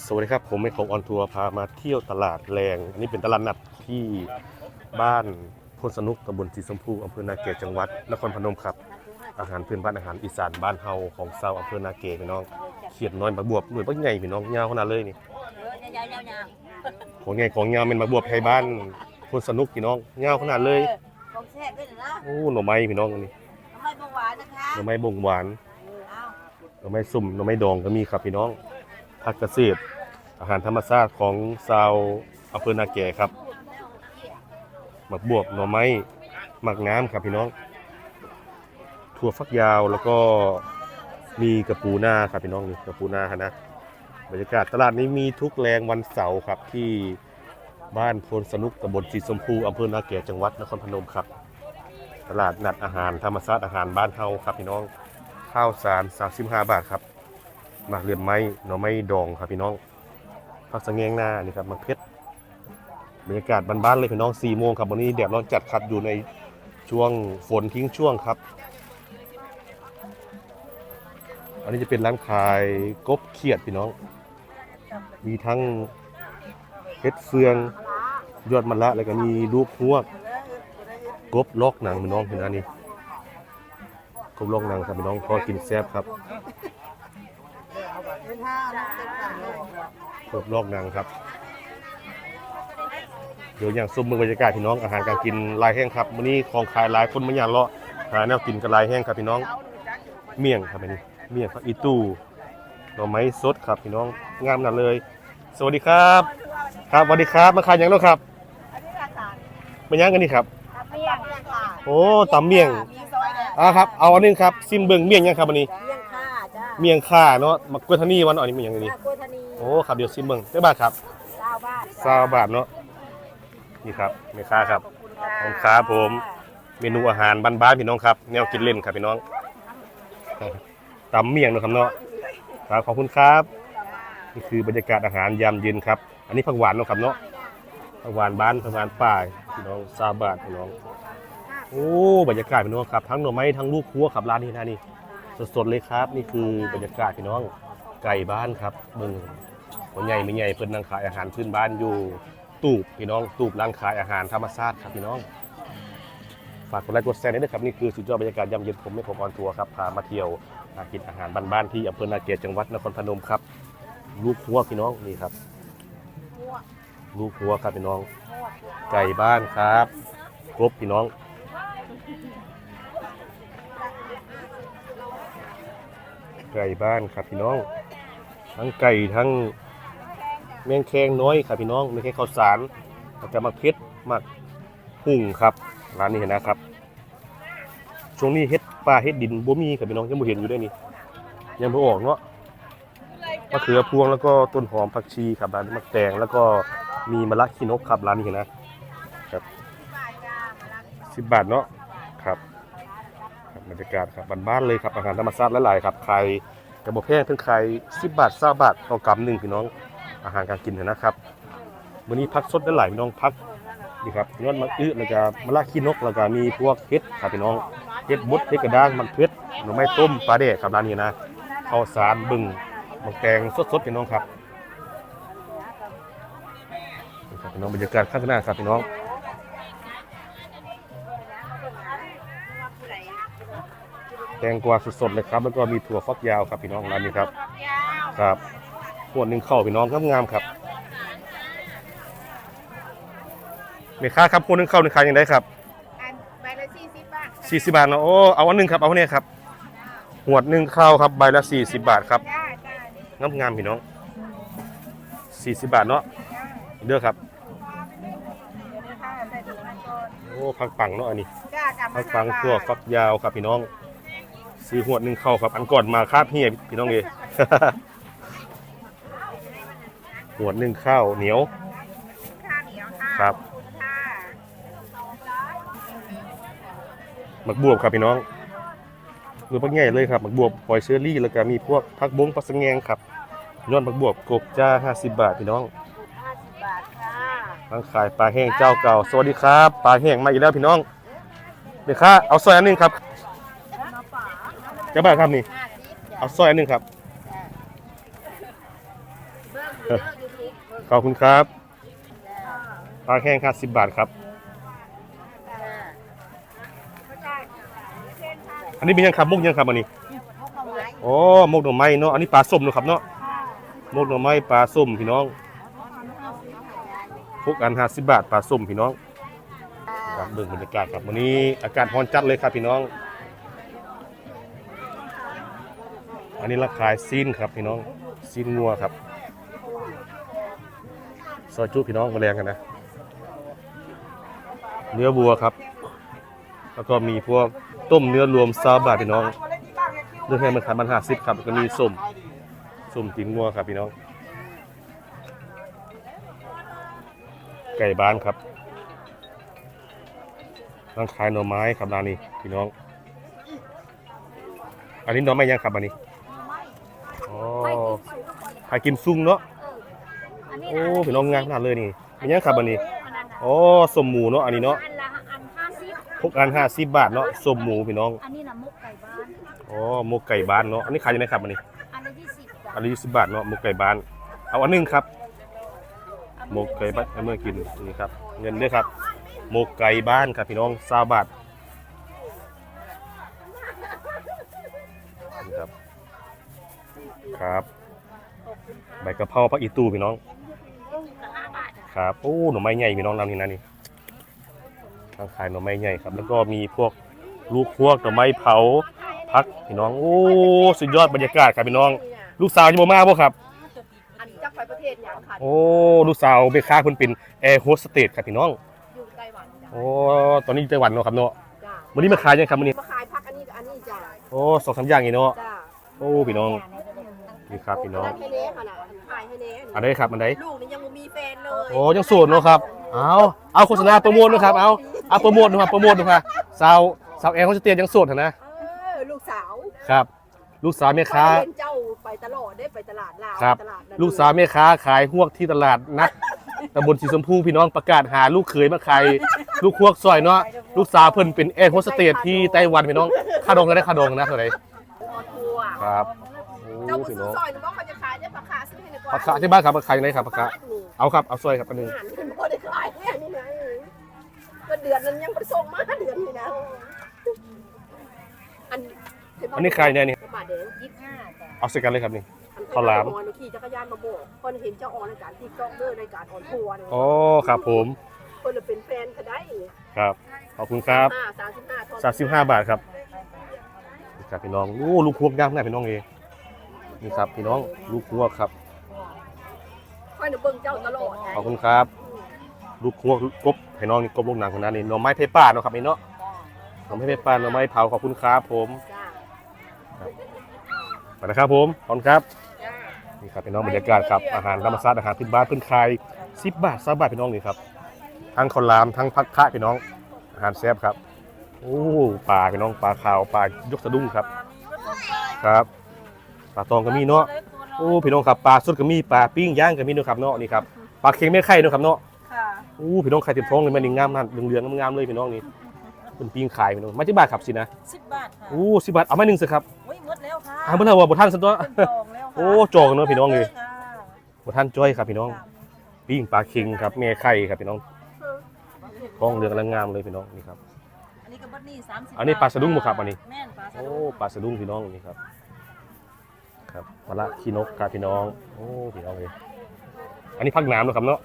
สวัสดีครับ ผมไม่ของออนทัวร์พามาเที่ยวตลาดแรง อันนี้เป็นตลาดนัดที่บ้านพลสนุกตำบลสีชมพูอำเภอนาเกตจังหวัดนครพนมครับ อาหารพื้นบ้านอาหารอีสานบ้านเฮาของชาวอำเภอนาเกตพี่น้องเขียดน้อยบักบวบหน่วยบักใหญ่พี่น้องยาวขนาดเลยนี่เออยาวๆๆของใหญ่ของยาวเป็นบักบวบไทยบ้านพลสนุกพี่น้องยาวขนาดเลยของแซ่บด้วยนะโอ้หน่อไม้พี่น้องอันนี้ทำไมเบาหวานนะคะหน่อไม้บ่งหวานหน่อไม้สุ่มหน่อไม้ดองก็มีครับพี่น้อง ผักเกษตร อาหารธรรมชาติของชาวอำเภอนาแก่ครับหมักบวบหน่อไม้หมักน้ำครับพี่น้อง ถั่วฟักยาวแล้วก็มีกระปูนาครับพี่น้องนี่กระปูนาครับนะบรรยากาศตลาดนี้มีทุกแรงวันเสาร์ครับที่บ้านโพนสนุกตำบลสีชมพูอำเภอนาแก่จังหวัดนครพนมครับ ตลาดนัดอาหารธรรมชาติอาหารบ้านเฮาครับพี่น้องข้าวสาร35บาทครับ มากเรียนไม้หน่อไม้ดองครับพี่น้องผักสะแงงหน้านี่ครับหมากเพชรบรรยากาศบ้านๆเลยพี่น้อง4โมงครับวันนี้แดดร้อนจัดครับอยู่ในช่วงฝนทิ้งช่วงครับ อันนี้จะเป็นร้านขายกบเขียดพี่น้อง มีทั้งเห็ดเฟืองยอดมะละแล้วก็มีลูกพวกกบลอกหนังพี่น้องเห็นอันนี้กบลอกหนังครับพี่น้องพอกินแซ่บครับ เป็นห้านะเป็นสามเลยกบลอกหนังครับ เดี๋ยวอย่างซุ่มเมืองบรรยากาศพี่น้องอาหารการกินลายแห้งครับมื้อนี้ของขายหลายคนมาอย่างเลาะหาแนวกินกันลายแห้งครับพี่น้อง เมี่ยงครับอันนี้ เมี่ยงผักอีตู้หน่อไม้สดครับพี่น้องงามนั่นเลย สวัสดีครับ ครับสวัสดีครับมาขายหยังเนาะครับอันนี้ราคามายังกันนี่ครับทำเมี่ยงค่ะโอ้ตำเมี่ยงมีซอยแดงอ่าครับเอาอันหนึงครับซิมเบิ่งเมี่ยงยังครับอันนี้เมี่ยงค่ะจ้า เมี่ยงข่าเนาะมักกวนทนี่วันอ่อนนี้มันยังไงนี่จากโกธนีโอ้ครับเดี๋ยวซิมเบิ่งได้บาทครับเก้าบาทซาวบาทเนาะนี่ครับแม่ค้าครับขอบคุณครับผม เมนูอาหารบ้านๆพี่น้องครับแนวกินเล่นครับพี่น้องตำเมี่ยงเนาะครับเนาะครับขอบคุณครับ นี่คือบรรยากาศอาหารยามเย็นครับ อันนี้ผักหวานเนาะครับเนาะผักหวานบ้านผักหวานป่าพี่น้องซาบาทพี่น้อง โอ้บรรยากาศพี่น้องครับทั้งหน่อไม้ทั้งลูกครัวครับร้านนี้นะนี่ สดๆเลยครับ นี่คือบรรยากาศพี่น้องไก่บ้านครับเบิ่งคนใหญ่ไม่ใหญ่เพิ่นนั่งขายอาหารพื้นบ้านอยู่ตูบพี่น้องตูบร้านขายอาหารธรรมชาติครับพี่น้องฝากกดไลค์กดแชร์ด้วยนะครับนี่คือสุดยอดบรรยากาศยามเย็นผมไม่ผมออนทัวร์ครับพามาเที่ยวมากินอาหารบ้านๆที่อำเภอนาเกตจังหวัดนครพนมครับ ลูกครัวพี่น้องนี่ครับ ลูกครัวครับพี่น้อง ไก่บ้านครับ ครบพี่น้อง ไก่บ้านครับพี่น้อง ทั้งไก่ทั้งแมงแคงน้อยครับพี่น้องไม่ใช่ข้าวสารแล้วก็มักเพชรมักหุ่งครับร้านนี้เห็นนะครับ ช่วงนี้เฮ็ดปลาเฮ็ดดินบ่มีครับพี่น้องยังบ่เห็นอยู่ด้วยนี่ยังบ่ออกเนาะมะเขือพวงแล้วก็ต้นหอมผักชีครับร้านนี้มะแตงแล้วก็มีมะระขี้นกครับร้านนี้เห็นนะครับ10บบาทเนาะ บรรยากาศครับบ้านๆเลยครับอาหารธรรมชาติหลายๆครับใครกระบอกแพงเพิ่งใคร10บบาท20บาทต่อกำหนึ่งพี่น้องอาหารการกินเห็นนะครับมื้อนี้พักสดได้หลายพี่น้องพักนี่ครับยอดมะอื้อแล้วก็มะละขี้นกแล้วก็มีพวกเห็ดครับพี่น้องเห็ดบดเห็ดกระด้างมันเพชรหน่อไม้ต้มปลาแดกครับร้านนี้นะข้าวสารบึงมังแตงสดๆพี่น้องครับนี่ครับพี่น้องบรรยากาศข้างหน้าครับพี่น้อง แตงกวาสดๆเลยครับ แล้วก็มีถั่วฟักยาวครับพี่น้องร้านนี้ครับ ครับขวดหนึ่งเข้าพี่น้องงามๆครับเมค่าครับคนหนึงเข้าหนึ่งขายยังไงครับอันใบละสี่สิบบาทสี่สิบบาทเนาะโอ้เอาอันหนึ่งครับเอาอันนี้ครับหวดหนึ่งข้าวครับใบละสี่สิบบาทครับจ้าจ้านี่งามงามๆพี่น้องสี่สิบบาทเนาะเด้อครับเดี๋ยวนี้ค่ะใส่ถุงมันก่อนโอ้พักปังเนาะอันนี้จ้าจ้าพักปังทั่วฟักยาวครับพี่น้อง สี่หวดหนึ่งเข้าครับ อันก่อนมาคาบเฮียพี่น้องเอหวดหนึ่งข้าวเหนียวข้าวเหนียวค่ะครับค่ะหมักบวบครับพี่น้องคือพักใหญ่เลยครับหมักบวบปล่อยเชอรี่แล้วก็มีพวกพักบงพักสะแงงครับยอดหมักบวบกบจ้า50บาทพี่น้องห้าสิบบาทค่ะร้านขายปลาแห้งเจ้าเก่า สวัสดีครับ ปลาแห้งมาอีกแล้วพี่น้องเดี๋ยวค่าเอาซอยอันหนึงครับมาฝาเจ้าบ้านครับนี่ห้าสิบจ้ะเอาซอยอันหนึงครับเบิ้งเด้อยูทูบขอบคุณครับปลาแห้งค่ะสิบบาทครับ อันนี้เป็นยังครับมุกยังครับอันนี้อ๋อมุกหน่อไม้เนาะ อันนี้ปลาส้มเนาะครับเนาะมุกหน่อไม้ปลาส้มพี่น้องพวกอันห้าสิบบาทปลาส้มพี่น้องครับเบิ่งบรรยากาศครับวันนี้อากาศร้อนจัดเลยครับพี่น้อง อันนี้ราคายซีนครับพี่น้องซีนงัวครับซอยจุพี่น้องมาแรงกันนะ เนื้อวัวครับ แล้วก็มีพวกต้มเนื้อรวมซาบาทพี่น้องเนื้องแห้งมันคันมันห้าสิบครับก็มีส้มส้มตีนงัวครับพี่น้อง ไก่บ้านครับร้านขายหน่อไม้ครับร้านนี้พี่น้อง อันนี้หน่อไม้ยังครับอันนี้ ขายกิมซุ่งเนาะโอ้พี่น้องงามขนาดเลยนี่เป็นยังครับอันนี้อ๋อสมหมูเนาะอันนี้เนาะอันละอันห้าสิบพวกอันห้าสิบบาทเนาะสมหมูพี่น้องอันนี้นะมุกไก่บ้านอ๋อหมกไก่บ้านเนาะอันนี้ขายยังไงครับอันนี้อันละยี่สิบจ้ะอันนี้ยี่สิบบาทเนาะหมกไก่บ้าน เอาอันหนึงครับหมกไก่บ้านให้เมื่อกินนี่ครับเงินด้วยครับหมกไก่บ้านครับพี่น้องซาบาทนี่ครับ ครับ ใบกะเพราผักอีตูพี่น้องห้าบาทครับโอ้หน่อไม้ใหญ่พี่น้องนำนี่นะนี่ทางขายหน่อไม้ใหญ่ครับ แล้วก็มีพวกลูกพวกหน่อไม้เผาพักพี่น้องโอ้สุดยอดบรรยากาศครับพี่น้อง ลูกสาวจะมามาบ่ครับอันนี้จากไปประเทศอย่างค่ะโอ้ลูกสาวเบค้าเพิ่นเป็นแอร์โฮสเตสครับพี่น้องอยู่ไต้หวันจ้ะโอ้ตอนนี้อยู่ไต้หวันเนาะครับเนาะจ้ะวันนี้มาขายยังครับวันนี้มาขายพักอันนี้กับอันนี้จ้ะโอ้สองสามอย่างนี่เนาะจ้ะโอ้พี่น้องนี่ครับพี่น้อง ให้เน่ค่ะนะขายให้เน่อันใดครับอันใดลูกนี่ยังบ่มีแฟนเลยโอ้ยังโสดเนาะครับเอาเอาโฆษณาโปรโมทนะครับเอาเอาโปรโมทนะครับโปรโมทนะครับสาวสาวแอร์โฮสเตสยังโสดเหรอนะเออลูกสาวครับ ลูกสาวแม่ค้า เห็นเจ้าไปตลอดได้ไปตลาดลาวครับตลาดนั้นลูกสาวแม่ค้าขายหวกที่ตลาดนัดตำบลสีชมพูพี่น้องประกาศหาลูกเขยมาขายลูกหวกซอยเนาะลูกสาวเพิ่นเป็นแอร์โฮสเตสที่ไต้หวันพี่น้องค่าดองก็ได้ค่าดองนะเท่าไหร่ออนทัวร์ครับเจ้าโอ้บุพี่ซื้น้ออง ซอยหนูบอกเขาจะขายได้ปลา คาซื้อให้หน่อยก่อนผักคะที่บ้านครับผักคะยังไงครับผักคะเอาครับเอาซอยครับอันหนึงอ่านมันบ่ได้ขายเนี่ยนี่นะก็เดือนนั้นยังไปส่งมาเดือนนี้นะอันอันนี้ใครเนี่ยนี่บาทเดียวยี่สิบห้าจ้ะเอาใส่กันเลยครับนี่อันข้าวหลามเอขี่จักรยานมาโบกคนเห็นเจ้าออนรายการที่กล้องเด้อรายการออนทัวร์เนี่ยอ๋อครับผมคนละเป็นแฟนเขาได้ครับขอบคุณครับห้าสามสิบห้าทอนสามสิบห้าบาทครับนี่ครับพี่น้องโอ้ลูกพวกย่างง่ายพี่น้องเองนี่ครับพี่น้องลูกพวกครับ ค่อยหนูเบิ่งเจ้าตลอดไงขอบคุณครับ ลูกพวกกบให้น้องนี่กบลูกหนังคนนั้นนี่หน่อไม้เพป้าเนาะครับนี่เนาะหน่อไม้เพป้าหน่อไม้เผาขอบคุณครับผมจ้าไปนะครับผมขอบคุณครับจ้านี่ครับพี่น้องบรรยากาศครับอาหารธรรมชาติอาหารพื้นบ้านพื้นคายสิบบาทสามบาทพี่น้องนี่ครับทั้งข้าวหลามทั้งผักคะพี่น้องอาหารแซ่บครับโอ้ปลาพี่น้องปลาขาวปลายกสะดุ้งครับ ครับปลาตองก็มีเนาะ โอ้พี่น้องครับปลาสดก็มีปลาปิ้งย่างก็มีเนาะครับเนาะนี่ครับปลาเค็งไม่ไข่เนาะครับเนาะค่ะโอ้พี่น้องไข่เต็มท้องเลยมันนี่งามมากเหลืองๆงามๆเลยพี่น้องนี่เป็นปิ้งขายพี่น้องมาที่บาทครับสินะสิบบาทค่ะโอ้สิบบาทเอามาหนึ่งสิครับโอ้ยหมดแล้วค่ะอ่าเมื่อไหร่ว่าบ่ทันซะตัวเป็นจองแล้วค่ะโอ้จองเนอะพี่น้องเลยค่ะบ่ทันจ้อยครับพี่น้องค่ะปิ้งปลาเค็งครับแม่ไข่ครับพี่น้องท้องเหลืองกำลังงามเลยพี่น้องนี่ครับอันนี้ก็บัดนี่สามสิบอันนี้ปลาสะดุ้งบ่ครับอันนี้แม่นปลาสะโอ้ดุ้งปลาสะดุ้งพี่น้องนี่ครับ ครับมะละขี้นกครับพี่น้อง โอ้พี่น้องเลยอันนี้พักน้ำนะครับเนาะ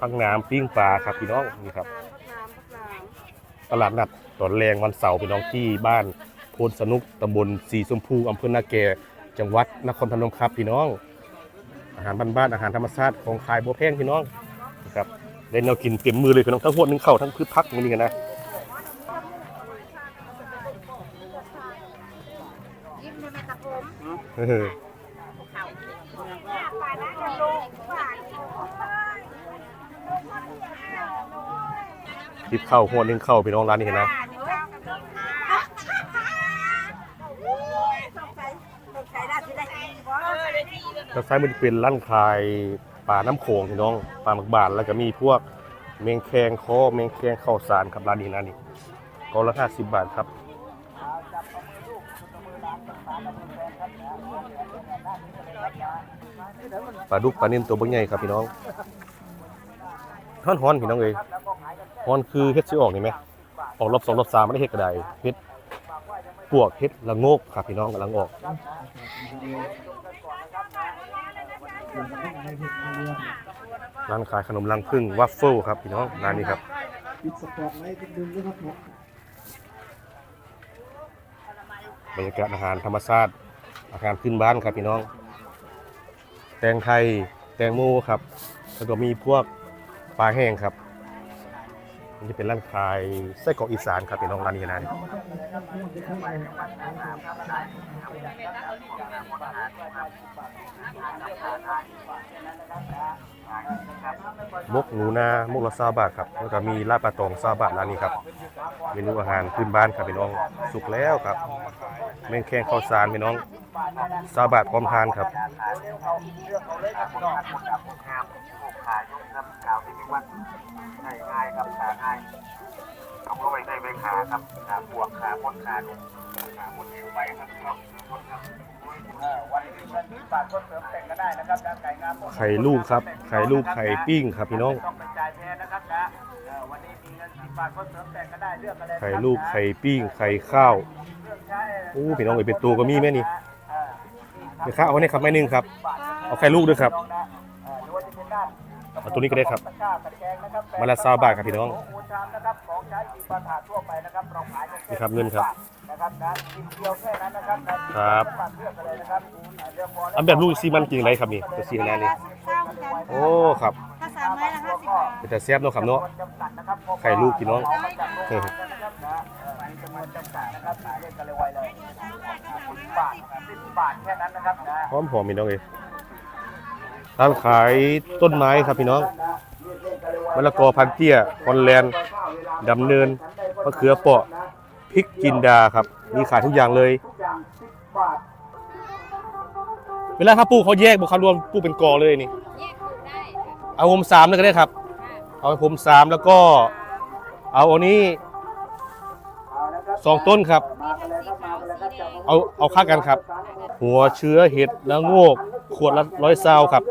พักน้ำปิ้งปลาครับพี่น้องนี่ครับ ตลาดนัดตอนแรงวันเสาร์พี่น้องที่บ้านโพนสนุกตำบลสีชมพูอำเภอนาแกจังหวัดนครพนมครับพี่น้อง อาหารบ้านๆอาหารธรรมชาติของขายบัวแพงพี่น้องนะครับได้แนวกินเต็มมือเลยพี่น้องทั้งหัวนึ่งเข่าทั้งพืชพักมันนี่กันนะ ยิ้มในแม่ตะโก มเออฝ่ายนั้นลูกฝ่ายทิปเข้าวหัวหนึ่งเข่าวพี่น้องร้านนี้เห็นนะใช้ได้ที่ได้บ่แล้วซ้ายมันจะเป็นร้านขายปลาน้ำโขงพี่น้องปลาหมึกบานแล้วก็มีพวกเมงแคงคอเมงแคงข้าวสารครับร้านนี้นะนี่ก็ละห้าสิบบาทครับเปลาดุกปลานิ่นตัวเบิ่งใหญ่ครับพี่น้องฮ้อนฮ้อนพี่น้องเอ้ยฮ้อนคือเฮ็ดสิออกนี่ไหมออกรอบสองรอบสามไม่ได้เฮ็ดกระไดเฮ็ดปวกเฮ็ดละโงกครับพี่น้องกำลังออกร้านขายขนมรังผึ้งวัฟเฟิลครับพี่น้องร้านนี้ครับปิดสปอตไลท์ดึงด้วยครับผม บรรยากาศอาหารธรรมชาติอาหารขึ้นบ้านครับพี่น้อง แตงไทยแตงโมครับ แล้วก็มีพวกปลาแห้งครับนี่จะเป็นร้านขายไส้กรอกอีสานครับพี่น้องร้านนี้นะ มกหนูนามกละซาบาทครับแล้วก็มีลาบปลาตองซาบาทร้านนี้ครับเมนูอาหารพื้นบ้านครับพี่น้องสุกแล้วครับแมงแคงข้าวสารพี่น้องซาบาทพร้อมทานครับง่ายครับขาง่ายเอาเข้าไปในใบขาครับขาบวกขาพ้นขาลงขาพ้นเอวไปครับครับ เออวันนี้เงินที่ฝากคนเสริมแต่งก็ได้นะครับนะไก่งามไข่ลูกครับ ไข่ลูกไข่ปิ้งครับพี่น้องต้องไปจ่ายแทนนะครับนะเออวันนี้มีเงินที่ฝากคนเสริมแต่งก็ได้เลือกอะไรไข่ลูกไข่ปิ้งไข่ข้าวโอ้พี่น้องเอ้ยเป็นตัวก็มีแม่นี่เดี๋ยวข้าวเอาไว้ในครับแม่นึงครับ เอาไข่ลูกด้วยครับเอาตัวนี้ก็ได้ครับมาละ20บาทครับพี่น้องนี่ครับเงินครับ นะครับนะกินเดียวแค่นั้นนะครับนะครับเลือกอะไรนะครับเลือกบอลอันแบบลูกซีมันจริงไรครับนี่ตัวซีขนาดนี้โอ้ครับถ้าสามไม้ละห้าสิบบาทเป็นแต่แซ่บเนาะครับเนาะไข่ลูกพี่น้องเออบาทสิบบาทแค่นั้นนะครับนะพร้อมหอมพี่น้องเอ้ยร้านขายต้นไม้ครับพี่น้องมะละกอพันเตี้ยคอนแลนด์ดำเนินมะเขือเปราะ พริกจินดาครับ มีขายทุกอย่างเลย เวลาเขาปลูกเขาแยกบุคคลรวมปลูกเป็นกอเลยนี่เอาผมสามเลยก็ได้ครับ เอาผมสามแล้วก็ เอาอันนี้สองต้นครับ เอาเอาค่ากันครับ หัวเชื้อเห็ดแล้วโงก ขวดละร้อยซาวครับ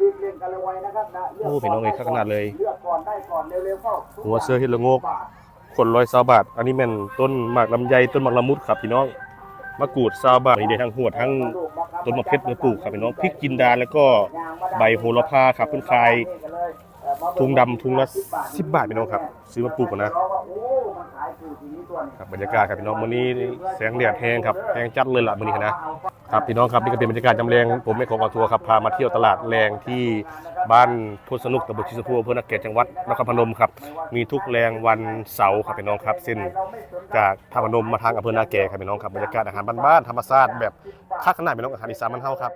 รีบเล่นกันเลยไวนะครับนะโอ้พี่น้องเอ้ยข้างขนาดเลยเลือกก่อนได้ก่อนเร็วๆเข้าหัวเชื้อเห็ดละโงก ขวดร้อยซาบาท อันนี้แม่นต้นหมากลำไยต้นหมากละมุดครับพี่น้องมะกรูดซาบาทนี่ได้ทั้งหัวทั้งต้นมะเพชรเนื้อปลูกครับพี่น้องพริกจินดาแล้วก็ใบโหระพาครับเพิ่อนขายถุงดำถุงละ10บบาทพี่น้องครับ ซื้อมาปลูกก่อนนะ ครับบรรยากาศครับพี่น้องมื้อนี้แสงแดดแห้งครับแห้งจัดเลยล่ะมื้อนี้นะ ครับพี่น้องครับนี่ก็เป็นบรรยากาศจำแรงผมไม่ขอกออนทัวร์ครับพามาเที่ยวตลาดแรงที่บ้านพุทธสนุกตำบลชิสพูอำเภอนักเกตจังหวัดนครพนมครับมีทุกแรงวันเสาร์ครับพี่น้องครับเส้นจากท่าพนมมาทางอำเภอนาแกครับพี่น้องครับบรรยากาศอาหารบ้านๆธรรมชาติแบบค่าขนาดพี่น้องอาหารอีสานบ้านเฮาครับ